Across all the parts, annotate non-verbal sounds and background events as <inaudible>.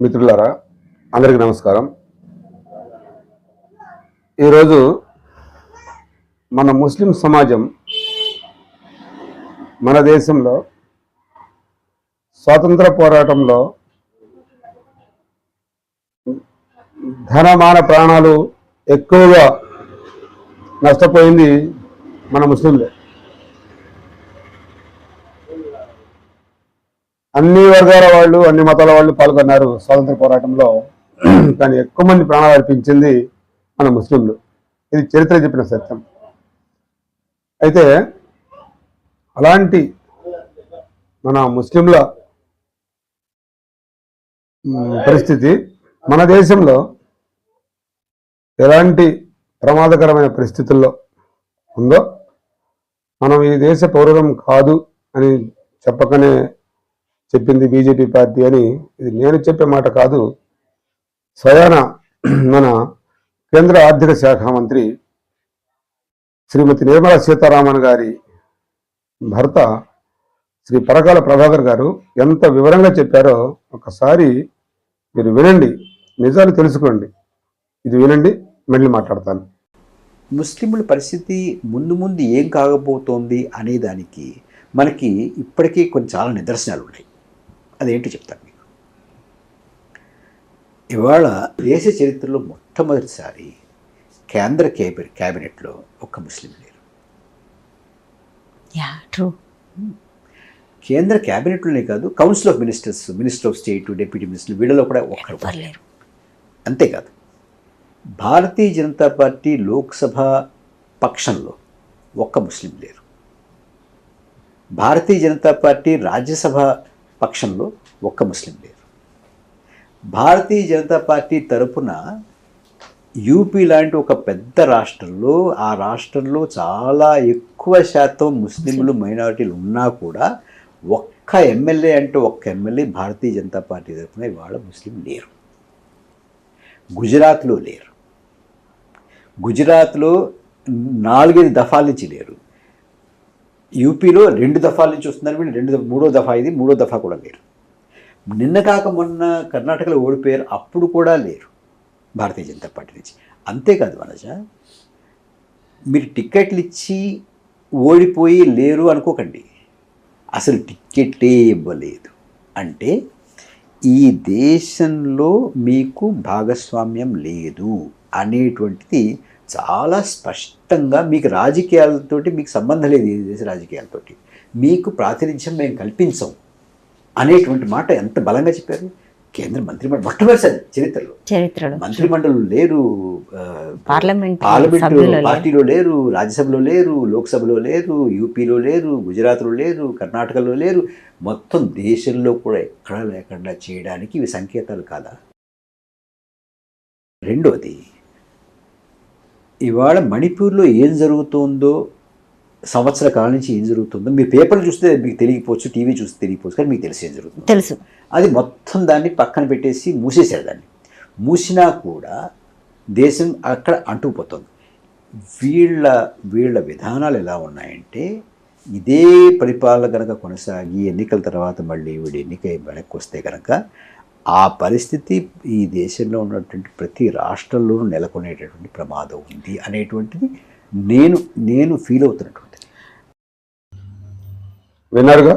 మిత్రులారా అందరికీ నమస్కారం. ఈరోజు మన ముస్లిం సమాజం మన దేశంలో స్వాతంత్ర పోరాటంలో ధనమాన ప్రాణాలు ఎక్కువగా నష్టపోయింది మన ముస్లింలే. అన్ని వర్గాల వాళ్ళు అన్ని మతాల వాళ్ళు పాల్గొన్నారు స్వాతంత్ర పోరాటంలో. <clears throat> కానీ ఎక్కువ మంది ప్రాణాలు అర్పించింది మన ముస్లింలు. ఇది చరిత్ర చెప్పిన సత్యం. అయితే అలాంటి మన ముస్లింల పరిస్థితి మన దేశంలో ఎలాంటి ప్రమాదకరమైన పరిస్థితుల్లో ఉందో మనం ఈ దేశ పౌరులం కాదు అని చెప్పకనే చెప్పింది బీజేపీ పార్టీ అని. ఇది నేను చెప్పే మాట కాదు. స్వయాన మన కేంద్ర ఆర్థిక శాఖ మంత్రి శ్రీమతి నిర్మలా సీతారామన్ గారి భర్త శ్రీ పరకాల ప్రభాకర్ గారు ఎంత వివరంగా చెప్పారో ఒకసారి మీరు వినండి. నిజాలు తెలుసుకోండి. ఇది వినండి మళ్ళీ మాట్లాడతాను. ముస్లింల పరిస్థితి ముందు ముందు ఏం కాగబోతోంది అనేదానికి మనకి ఇప్పటికీ కొన్ని చాలా నిదర్శనాలు ఉన్నాయి అదేంటో చెప్తాను మీకు? ఇవాళ దేశ చరిత్రలో మొట్టమొదటిసారి కేంద్ర కేబి క్యాబినెట్లో ఒక్క ముస్లిం లేరు. ట్రూ. కేంద్ర క్యాబినెట్లోనే కాదు council of ministers minister of state deputy minister వీళ్ళలో కూడా ఒక్కరు పర్లేరు అంతేకాదు భారతీయ జనతా పార్టీ లోక్సభ పక్షంలో ఒక్క ముస్లిం లేరు. భారతీయ జనతా పార్టీ రాజ్యసభ పక్షంలో ఒక్క ముస్లిం లేరు. భారతీయ జనతా పార్టీ తరపున యూపీ లాంటి ఒక పెద్ద రాష్ట్రంలో ఆ రాష్ట్రంలో చాలా ఎక్కువ శాతం ముస్లింలు మైనారిటీలు ఉన్నా కూడా ఒక్క ఎమ్మెల్యే అంటే ఒక్క ఎమ్మెల్యే భారతీయ జనతా పార్టీ తరపున ఇవాళ ముస్లిం లేరు. గుజరాత్లో లేరు. గుజరాత్లో నాలుగైదు దఫాల నుంచి లేరు. యూపీలో రెండు దఫాల నుంచి వస్తున్నారు వీళ్ళు రెండు మూడో దఫా ఇది మూడో దఫా కూడా లేరు. నిన్న కాక మొన్న కర్ణాటకలో ఓడిపోయారు అప్పుడు కూడా లేరు భారతీయ జనతా పార్టీ నుంచి. అంతేకాదు మనజ మీరు టిక్కెట్లు ఇచ్చి ఓడిపోయి లేరు అనుకోకండి. అసలు టిక్కెట్టే ఇవ్వలేదు. అంటే ఈ దేశంలో మీకు భాగస్వామ్యం లేదు అనేటువంటిది చాలా స్పష్టంగా మీకు రాజకీయాలతోటి మీకు సంబంధం లేదు ఈ దేశ రాజకీయాలతోటి. మీకు ప్రాతినిధ్యం మేము కల్పించం అనేటువంటి మాట ఎంత బలంగా చెప్పారు? కేంద్ర మంత్రిమండలి మొట్టమొదటిసారి చరిత్రలో. చరిత్రలో. మంత్రిమండలి లేరు ఆ, పార్లమెంట్ పార్లమెంట్ లేరు. పార్టీలో లేరు రాజ్యసభలో లేరు లోక్సభలో లేరు యూపీలో లేరు గుజరాత్లో లేరు కర్ణాటకలో లేరు. మొత్తం దేశంలో కూడా ఎక్కడా లేకుండా చేయడానికి ఇవి సంకేతాలు కాదా? రెండోది ఇవాళ మణిపూర్లో ఏం జరుగుతుందో సంవత్సర కాలం నుంచి ఏం జరుగుతుందో మీరు పేపర్లు చూస్తే మీకు తెలియకపోవచ్చు టీవీ చూస్తే తెలియకపోవచ్చు కానీ మీకు తెలిసి ఏం జరుగుతుంది. తెలుసు. అది మొత్తం దాన్ని పక్కన పెట్టేసి మూసేశారు దాన్ని. మూసినా కూడా దేశం అక్కడ అంటుకుపోతుంది వీళ్ళ వీళ్ళ విధానాలు ఎలా ఉన్నాయంటే ఇదే పరిపాలన కనుక కొనసాగి ఎన్నికల తర్వాత మళ్ళీ వీడు ఎన్నిక వెనక్కి వస్తే కనుక ఆ పరిస్థితి ఈ దేశంలో ఉన్నటువంటి ప్రతి రాష్ట్రంలోనూ నెలకొనేటటువంటి ప్రమాదం ఉంది అనేటువంటిది నేను నేను ఫీల్ అవుతున్నటువంటిది. విన్నారుగా?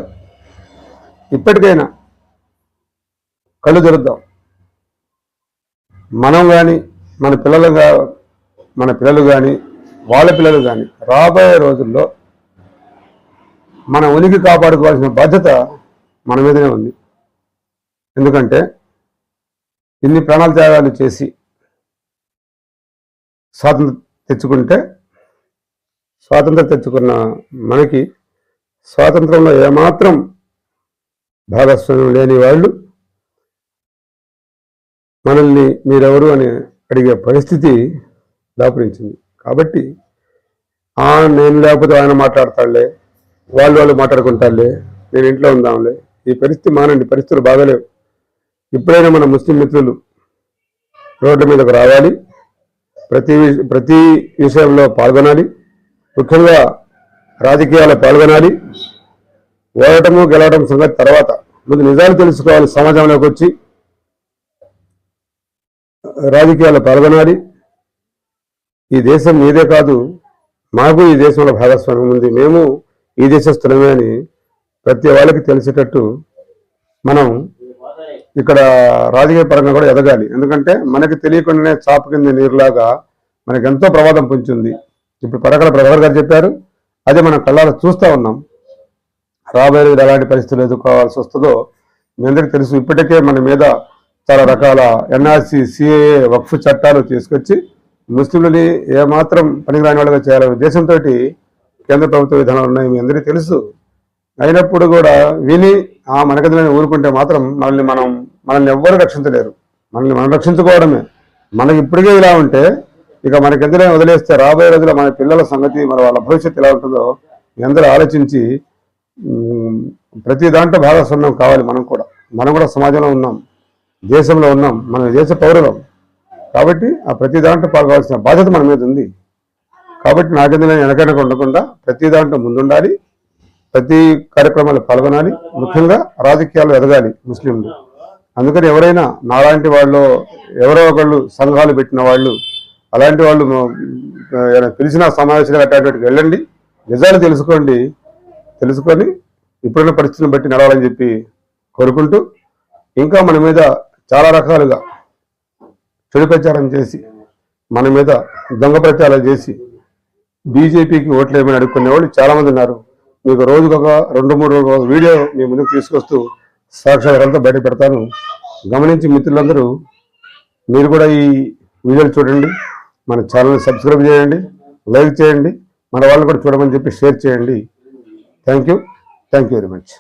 ఇప్పటికైనా కళ్ళు తెరుద్దాం. మనం కానీ మన పిల్లలుగా మన పిల్లలు కానీ వాళ్ళ పిల్లలు కానీ రాబోయే రోజుల్లో మన ఉనికి కాపాడుకోవాల్సిన బాధ్యత మన మీదనే ఉంది. ఎందుకంటే ఇన్ని ప్రాణాల త్యాగాలు చేసి స్వాతంత్రం తెచ్చుకుంటే స్వాతంత్రం తెచ్చుకున్న మనకి స్వాతంత్రంలో ఏమాత్రం భాగస్వామ్యం లేని వాళ్ళు మనల్ని మీరెవరు అని అడిగే పరిస్థితి దాపురించింది. కాబట్టి "ఆ, నేను లేకపోతే ఆయన మాట్లాడతాడులే వాళ్ళు వాళ్ళు మాట్లాడుకుంటారులే నేను ఇంట్లో ఉందాంలే ఈ పరిస్థితి మానండి పరిస్థితులు బాగలేవు. ఇప్పుడైనా మన ముస్లిం మిత్రులు రోడ్ల మీదకు రావాలి ప్రతి ప్రతి విషయంలో పాల్గొనాలి ముఖ్యంగా రాజకీయాల్లో పాల్గొనాలి. ఓడటము గెలవడం సంగతి తర్వాత ముందు నిజాలు తెలుసుకోవాలి సమాజంలోకి వచ్చి రాజకీయాల్లో పాల్గొనాలి. ఈ దేశం మీదే కాదు మాకు ఈ దేశంలో భాగస్వామ్యం ఉంది. మేము ఈ దేశస్తులమే అని ప్రతి వాళ్ళకి తెలిసేటట్టు మనం ఇక్కడ రాజకీయ పరంగా కూడా ఎదగాలి. ఎందుకంటే మనకి తెలియకుండానే చాప కింద నీరులాగా మనకి ఎంతో ప్రమాదం పుంచింది. ఇప్పుడు పరకల ప్రభాకర్ గారు చెప్పారు. అదే మనం కళ్ళారా చూస్తూ ఉన్నాం. రాబోయే రోజులు ఎలాంటి పరిస్థితులు ఎదుర్కోవాల్సి వస్తుందో మీ అందరికీ తెలుసు. ఇప్పటికే మన మీద చాలా రకాల ఎన్ఆర్సి సిఏఏ వక్ఫ్ చట్టాలు తీసుకొచ్చి ముస్లింలని ఏమాత్రం పనికిరాని వాళ్ళగా చేయాలనే ఉద్దేశంతో కేంద్ర ప్రభుత్వ విధానాలు ఉన్నాయి. మీ అందరికీ తెలుసు. అయినప్పుడు కూడా విని ఆ మనకదిలని ఊరుకుంటే మాత్రం మనల్ని మనం మనల్ని ఎవ్వరు రక్షించలేరు. మనల్ని మనం రక్షించుకోవడమే. మనకి ఇప్పటికే ఇలా ఉంటే ఇక మనకి ఎందులో వదిలేస్తే రాబోయే రోజుల్లో మన పిల్లల సంగతి మన వాళ్ళ భవిష్యత్తు ఎలా ఉంటుందో మీ అందరూ ఆలోచించి ప్రతి దాంట్లో భాగస్వామ్యం కావాలి మనం కూడా. మనం కూడా సమాజంలో ఉన్నాం. దేశంలో ఉన్నాం. మన దేశ పౌరులం. కాబట్టి ఆ ప్రతి దాంట్లో పాల్గొవాల్సిన బాధ్యత మన మీద ఉంది. కాబట్టి నాకెందులో వెనకనక ఉండకుండా ప్రతి దాంట్లో ముందుండాలి. ప్రతి కార్యక్రమాలు పాల్గొనాలి. ముఖ్యంగా రాజకీయాలు ఎదగాలి ముస్లింలు. అందుకని ఎవరైనా నాలాంటి వాళ్ళు ఎవరో ఒకళ్ళు సంఘాలు పెట్టిన వాళ్ళు అలాంటి వాళ్ళు ఆ, పిలిచిన సమావేశాలు కట్టేటట్టుకు వెళ్ళండి. నిజాలు తెలుసుకోండి. తెలుసుకొని ఇప్పుడున్న పరిస్థితిని బట్టి నడవాలని చెప్పి కోరుకుంటూ ఇంకా మన మీద చాలా రకాలుగా చెడు ప్రచారం చేసి మన మీద దొంగ ప్రచారాలు చేసి బీజేపీకి ఓట్లు అడుక్కునే వాళ్ళు చాలామంది ఉన్నారు. మీకు రోజుకొక రెండు మూడు రోజు వీడియో మీ ముందుకు తీసుకొస్తూ సాక్షాత్కారంతో బయట పెడతాను. గమనించి మిత్రులందరూ మీరు కూడా ఈ వీడియోలు చూడండి మన ఛానల్ని సబ్స్క్రైబ్ చేయండి లైక్ చేయండి మన వాళ్ళని కూడా చూడమని చెప్పి షేర్ చేయండి. Thank you. Thank you very much.